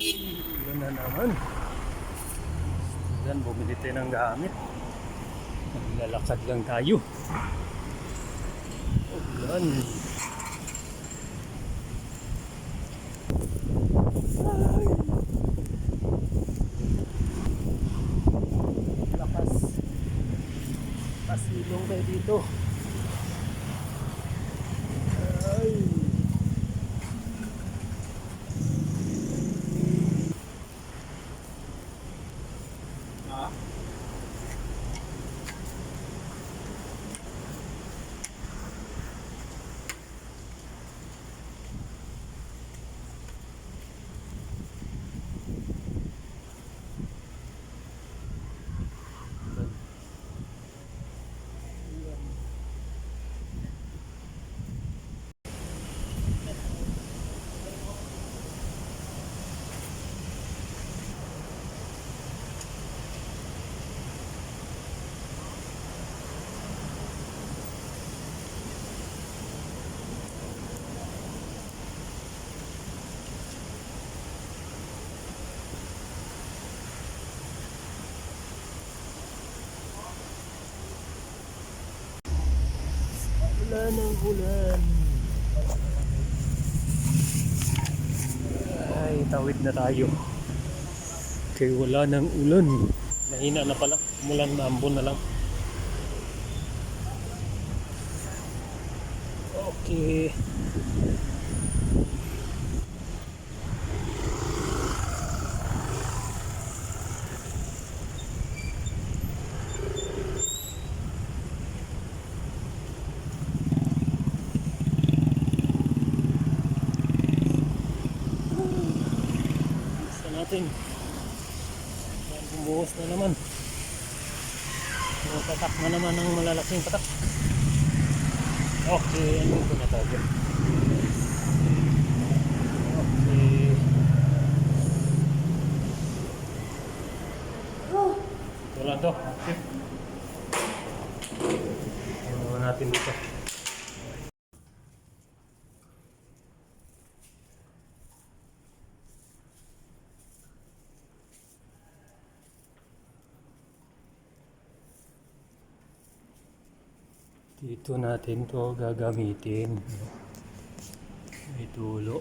Yun na naman. Yan, bumili tayo ng gamit. Naglalakad lang tayo. Ulan. Ay. Lakas. Pasilong tayo dito. Ulan ng ulan. Ay, tawid na tayo. Kaya wala ng ulan. Mahina na pala. Mulan na ambon na lang. Okay. Gusto natin. Yan, bumuhos na naman. Mga patak na naman ng malalaking patak. Okay, ano ito na tayo? Okay. Lang to. Okay. Ano natin dito? Dito natin to gagamitin. May tulo.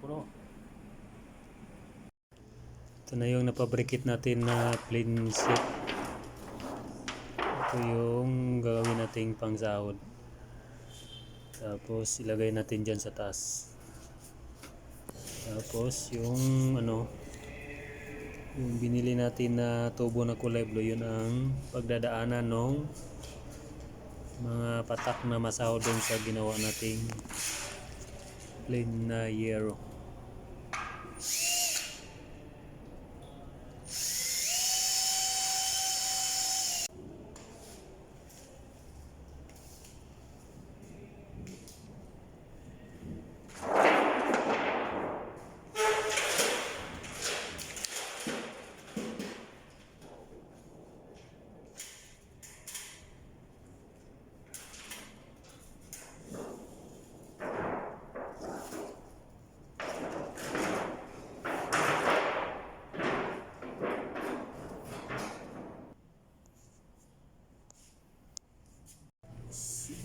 Puro. Ito na yung napabrikit natin na plain set. Ito yung gagawin nating pangsahod. Tapos ilagay natin dyan sa taas. Tapos yung ano yung binili natin na tubo na kulay blue yun ang pagdadaanan ng mga patak na masahod dun sa ginawa nating plain na yero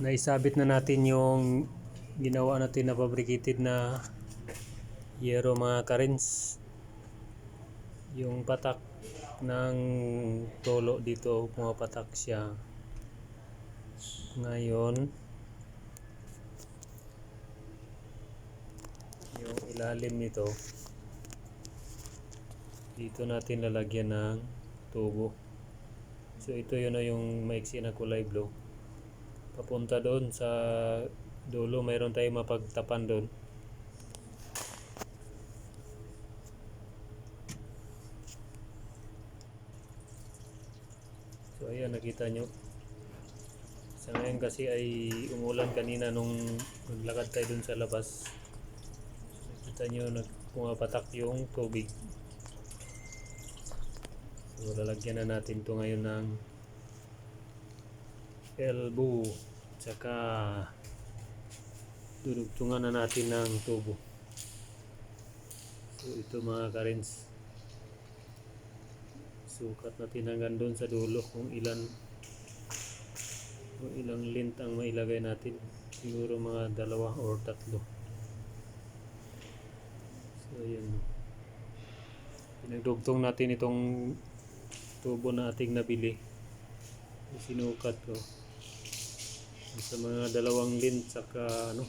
naisabit na natin yung ginawa natin na fabricated na yero mga karins. Yung patak ng tolo dito pumapatak siya. Ngayon yung ilalim nito dito natin lalagyan ng tubo. So ito yun na yung maiksi na kulay blue papunta doon sa dulo mayroon tayong mapagtapan doon. So ayan nakita nyo. Sa ngayon kasi ay umulan kanina nung naglakad tayo doon sa labas. Nakita nyo nag pumapatak yung tubig. So lalagyan na natin to ngayon ng elbow Tsaka dudugtungan na natin ng tubo. So ito mga karins. Sukat natin hanggang doon sa dulo kung ilan kung ilang lint ang mailagay natin. Siguro mga dalawa or tatlo. So yun. Pinagdugtong natin itong tubo na ating nabili. Sinukat ko. Sa mga dalawang lint saka ano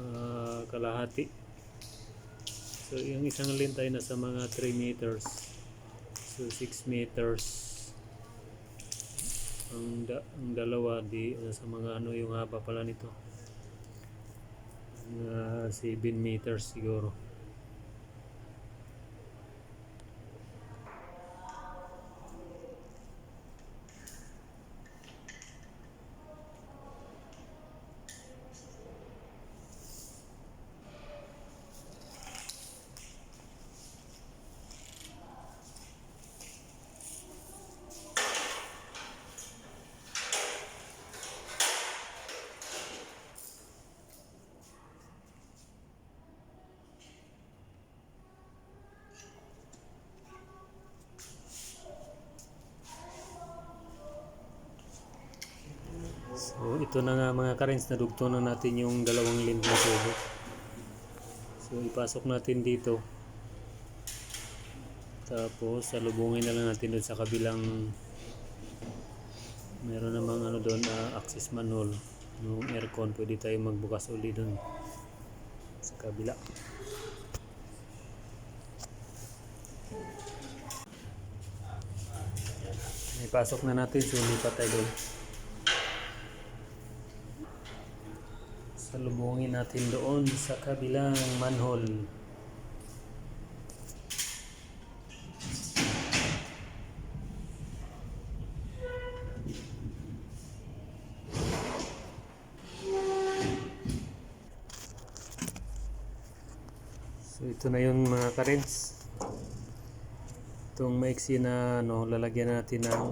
ah, kalahati. So yung isang lint ay nasa mga 3 meters. So 6 meters. Ang, da, ang dalawa di nasa mga ano yung haba pala nito. Mga 7 meters siguro. So ito na nga mga karins, nadugto na natin yung dalawang lint na tubo. So ipasok natin dito. Tapos salubungin na lang natin doon sa kabilang meron namang ano doon uh, access manhole ng aircon pwede tayo magbukas uli doon sa kabila ipasok na natin so lipat tayo doon salubungin natin doon sa kabilang manhole So ito na yung mga karins. Itong maiksi na ano, lalagyan natin ng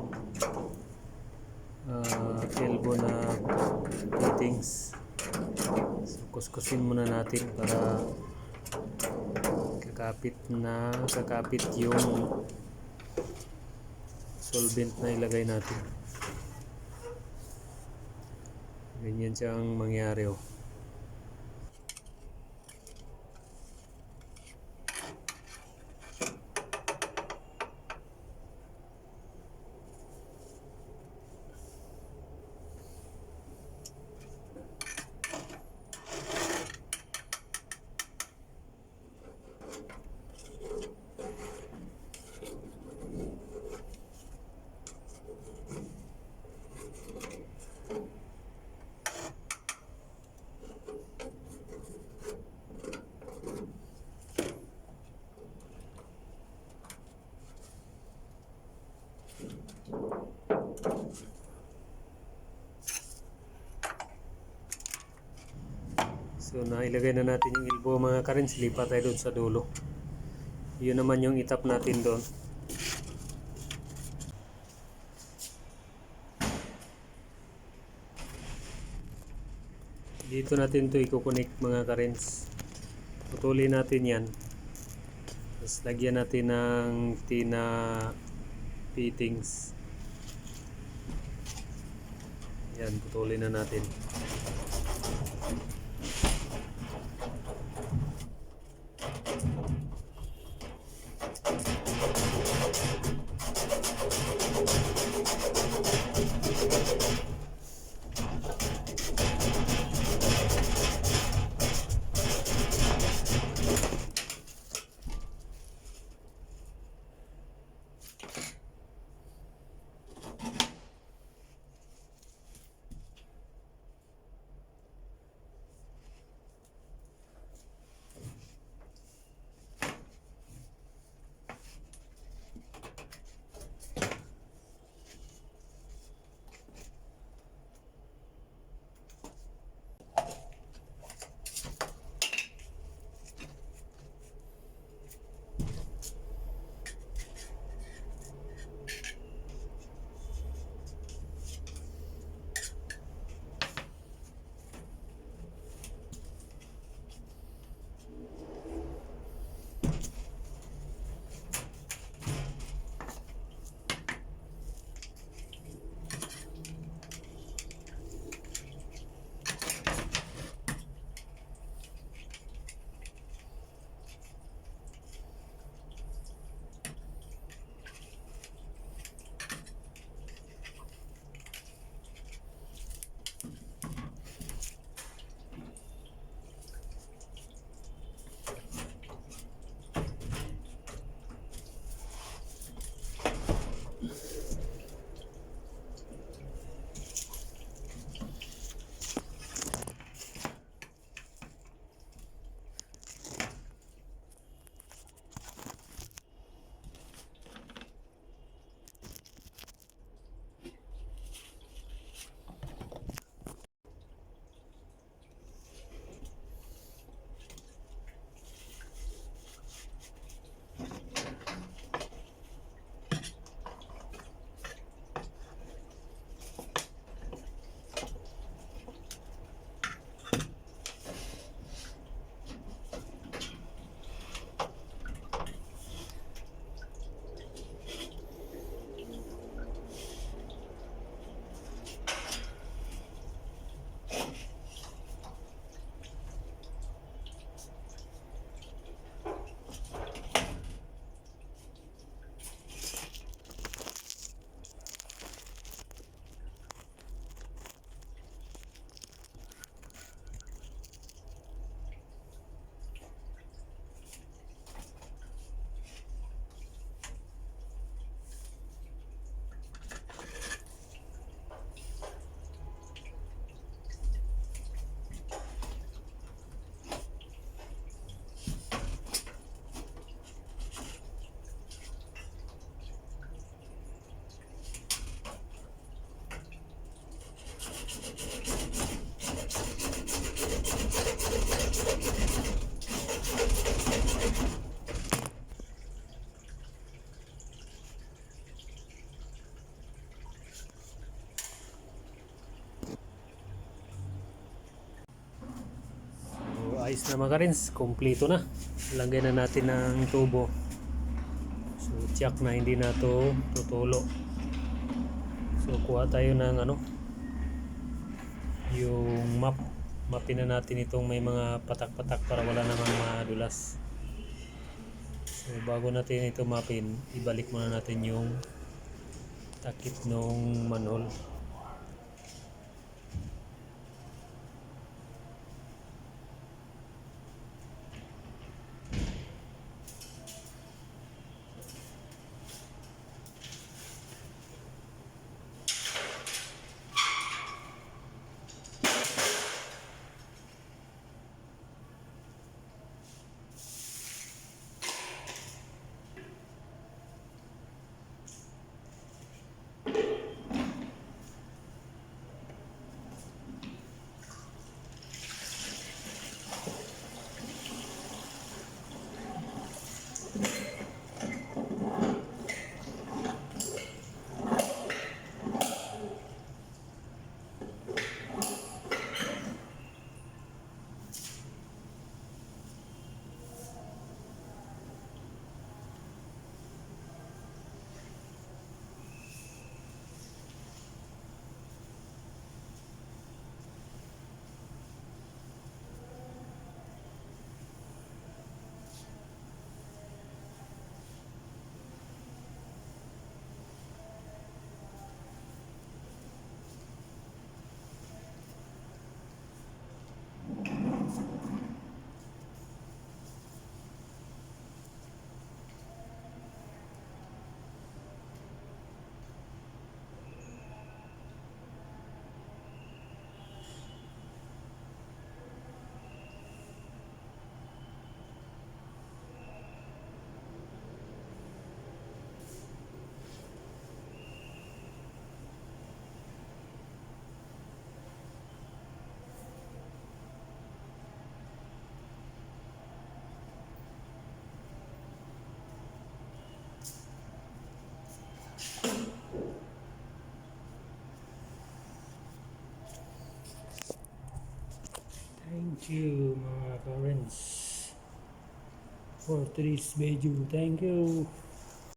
ah, elbow na fittings. Kuskusin muna natin para kakapit na kakapit yung solvent na ilagay natin. Ganyan siyang mangyari oh. So nailagay na natin yung elbow mga karins, lipat tayo doon sa dulo. Yun naman yung itap natin doon. Dito natin to ikukunik mga karins. Putulin natin yan. Tapos lagyan natin ng tina fittings. Yan, putulin na natin. Ayos na mga karins, kompleto na. Lagay na natin ng tubo. So, check na hindi na to tutulo. So, kuha tayo ng ano, yung map. Mapin na natin itong may mga patak-patak para wala namang madulas. So, bago natin ito mapin, ibalik muna natin yung takip nung manhole. You mga parents for today's video. Thank you.